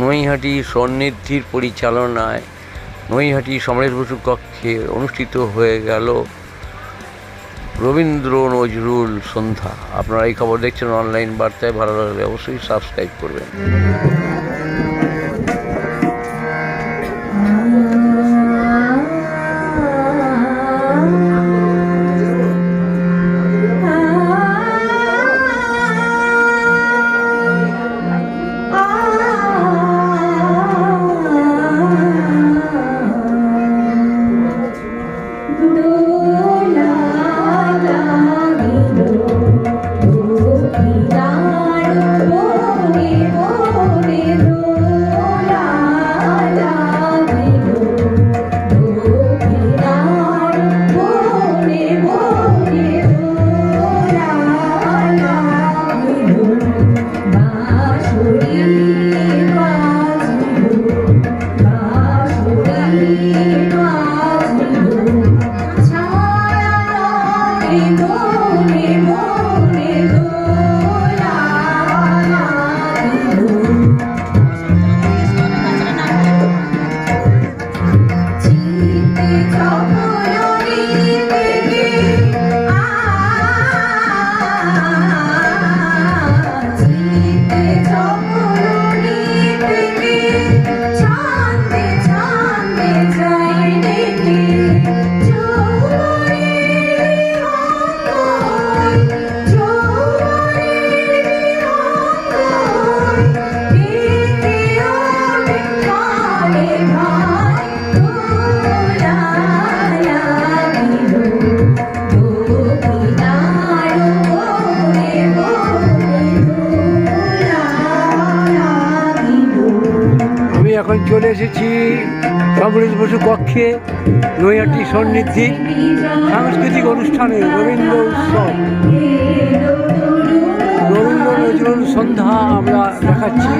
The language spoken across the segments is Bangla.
নৈহাটি সন্নিধির পরিচালনায় নৈহাটি সমরেশ বসু কক্ষে অনুষ্ঠিত হয়ে গেল রবীন্দ্র নজরুল সন্ধ্যা। আপনারা এই খবর দেখছেন অনলাইন বার্তায়, ভালো লাগলে অবশ্যই সাবস্ক্রাইব করবেন। এসেছি সমরেশ বসু কক্ষে, নৈহাটি সন্নিধি, সাংস্কৃতিক অনুষ্ঠানে রবীন্দ্র উৎসব। রবীন্দ্র নজরুল সন্ধ্যা আমরা দেখাচ্ছি।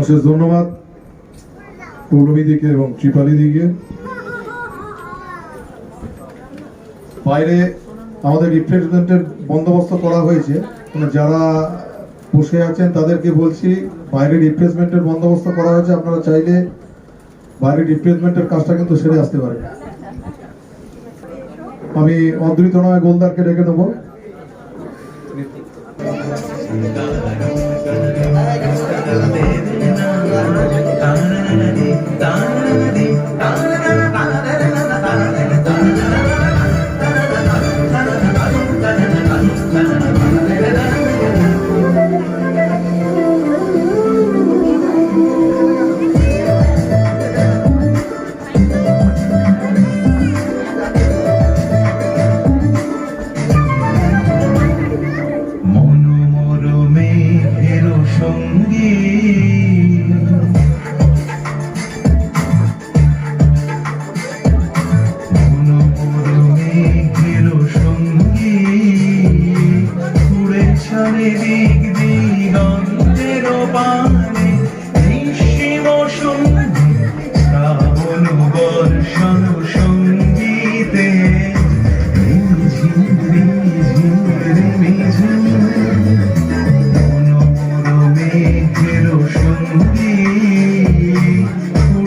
অশেষ ধন্যবাদ পৌলমী দিকে এবং কৃপালী দিকে। বাইরে আমাদের রিফ্রেশমেন্টের বন্দোবস্ত করা হয়েছে। যারা বসে আছেন, তাদেরকে বলছি, বাইরে রিফ্রেশমেন্টের বন্দোবস্ত করা হয়েছে, আপনারা চাইলে বাইরে রিফ্রেশমেন্টের কাজটা কিন্তু সেরে আসতে পারেন। আমি অদ্রিত নয়, গোলদারকে ডেকে নেব।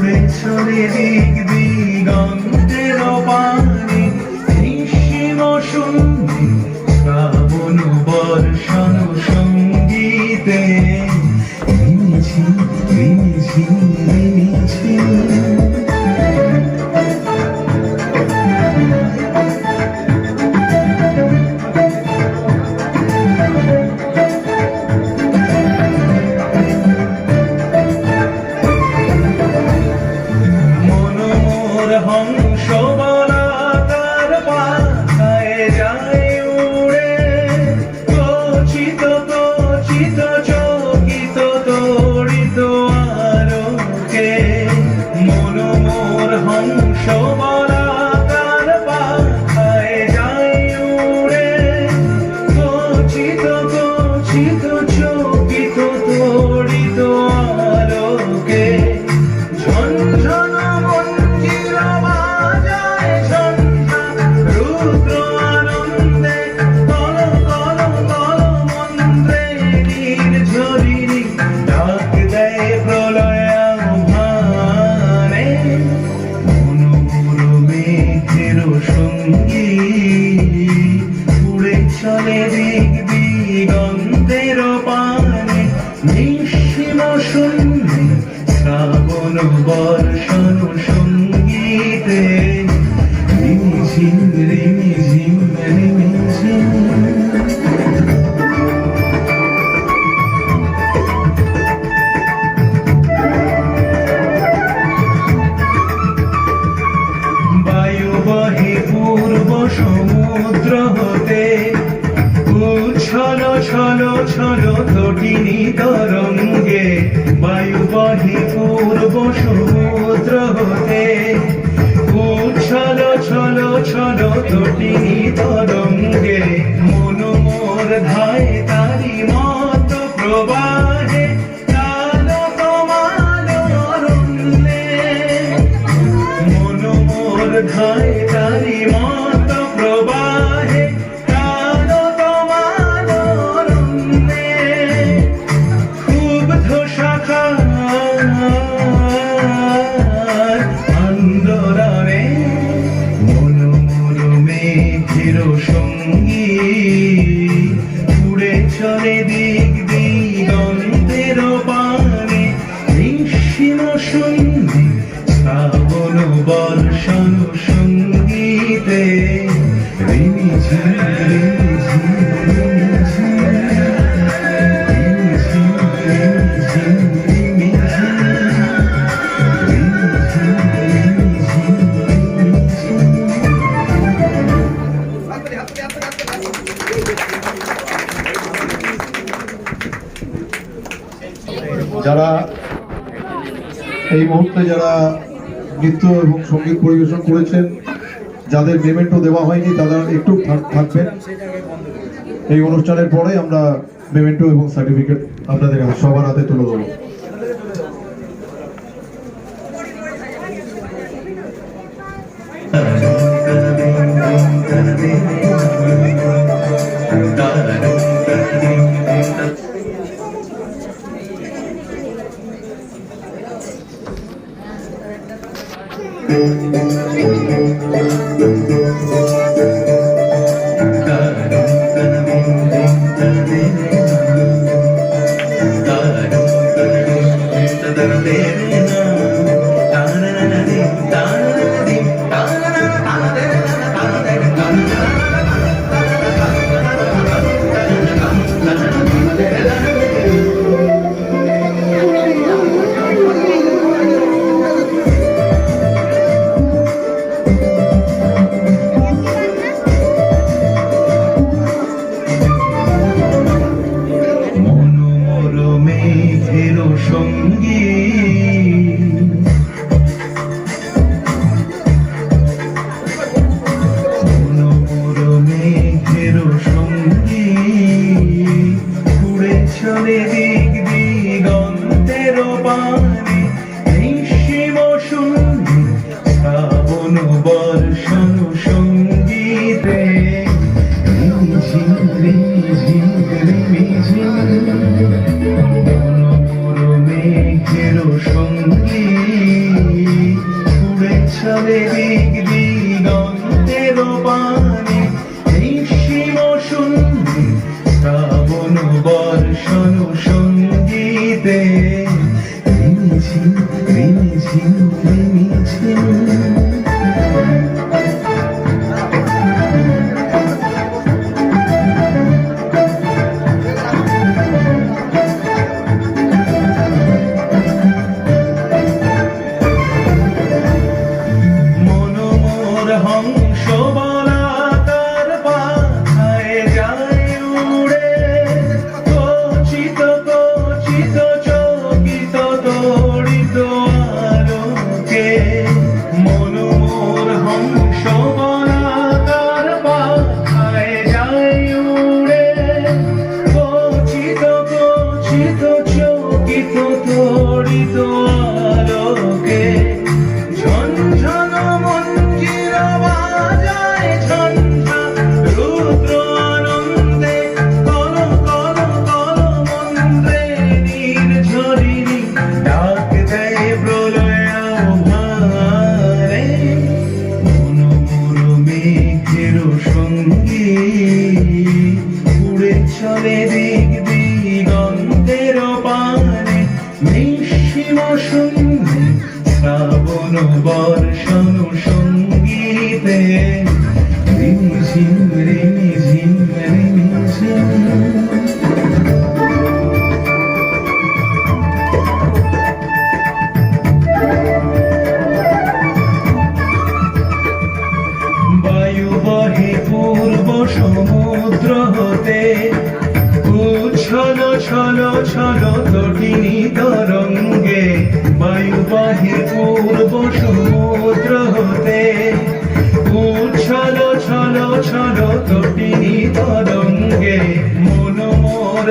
তুমি ছড়িয়ে দিক দিগন্ত। হং তটিনী তরঙ্গে মন মোর ধায় তারি মত সঙ্গী উড়ে চলে দিক যারা এই মুহূর্তে যারা নৃত্য এবং সংগীত পরিবেশন করেছেন, যাদের পেমেন্টও দেওয়া হয়নি, তারা একটু থাক- থাকবেন। এই অনুষ্ঠানের পরে আমরা পেমেন্টও এবং সার্টিফিকেট আপনাদের সবার হাতে তুলে দেবো। Krishna may সঙ্গীতে ঋণী ঋণী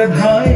ধায়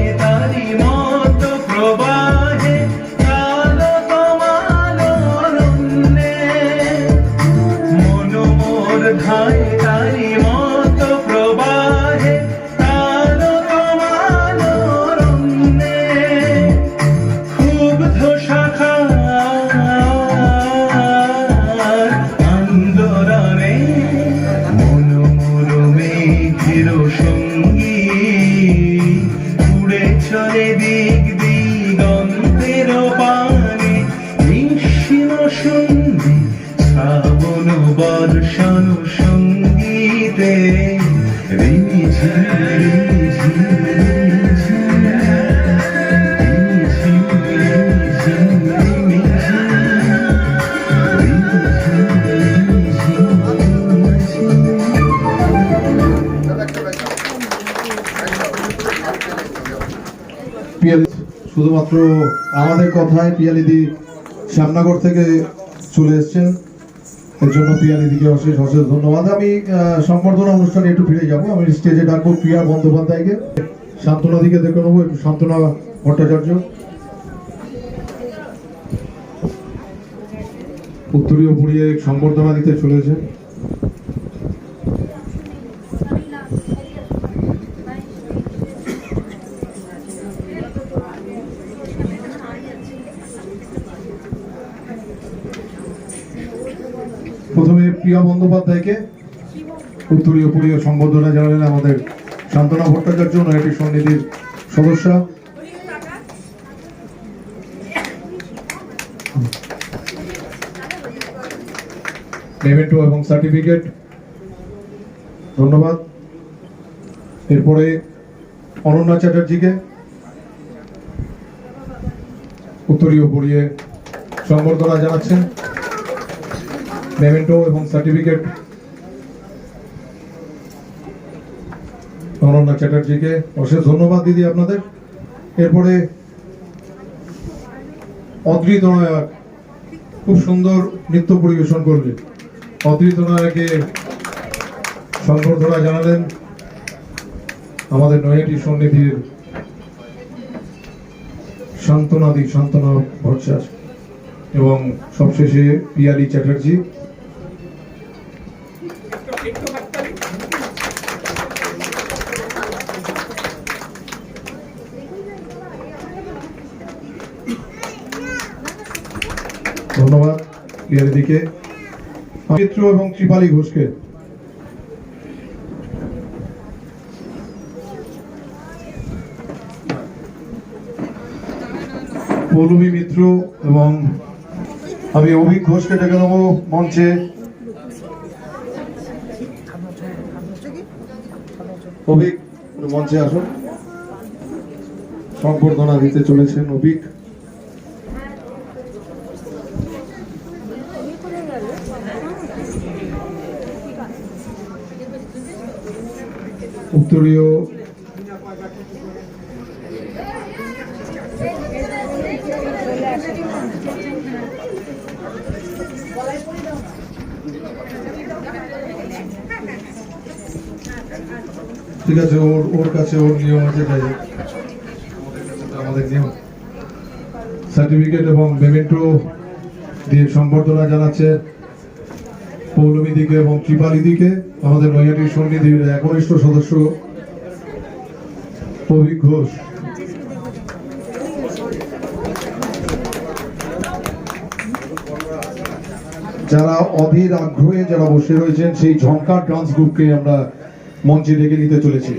শ্রাবণ বর্ষণ সঙ্গীতে শুধুমাত্র আমাদের কথায় পিয়ালিদি শ্যামনগর থেকে চলে এসছেন। এর জন্য পিয়ালিদিকে অশেষ অশেষ ধন্যবাদ। আমি সম্বর্ধনা অনুষ্ঠানে একটু ফিরে যাব। আমি স্টেজে ডাকবো প্রিয়া বন্দ্যোপাধ্যায়কে। শান্তনা দিকে দেখে নেব, একটু শান্তনা ভট্টাচার্য। উত্তরীয় পুড়িয়ে সংবর্ধনা দিতে চলেছে। প্রিয়া বন্দ্যোপাধ্যায়কে উত্তরীয় পুরীয় সম্বোধনা জানালেন আমাদের শান্তনা ভট্টাচার্য নয়টি সমিতির সদস্য। এবং সার্টিফিকেট ধন্যবাদ। এরপরে অনন্যা চ্যাটার্জিকে উত্তরীয় পড়িয়ে সম্বর্ধনা জানাচ্ছেন। মেমেন্টো এবং সার্টিফিকেট অনন্যা চ্যাটার্জিকে অশেষ ধন্যবাদ দিদি আপনাদের। এরপরে অদ্রিত নায়ক খুব সুন্দর নৃত্য পরিবেশন করবে অদ্রিত নায়কে সম্বর্ধনা জানালেন আমাদের নয়াটি সন্নিধির শান্তনাদি শান্তনা ভট্টাচার্য এবং সবশেষে পিয়ালি চ্যাটার্জি। ধন্যবাদ পিয়ালিদিকে মিত্র এবং ত্রিপালী ঘোষকে। পৌলমী মিত্র এবং আমি অভিক ঘোষকে ডেকে নেব মঞ্চে। অভিক, মঞ্চে আসুন। সম্বর্ধনা দিতে চলেছেন অভিক। উত্তরীয় ঠিক আছে, ওর ওর কাছে ওর নিয়ম আছে আমাদের নিয়ম। সার্টিফিকেট এবং মেমেন্টো দিয়ে সম্বর্ধনা জানাচ্ছে। পৌলমী দিকে এবং ত্রিপালী দিকে আমাদের নৈহাটি সন্নিধির একনিষ্ঠ সদস্য অভিক ঘোষ। যারা অধীর আগ্রহে যারা বসে রয়েছেন, সেই ঝঙ্কার ডান্স গ্রুপকে আমরা মঞ্চে ডেকে নিতে চলেছি।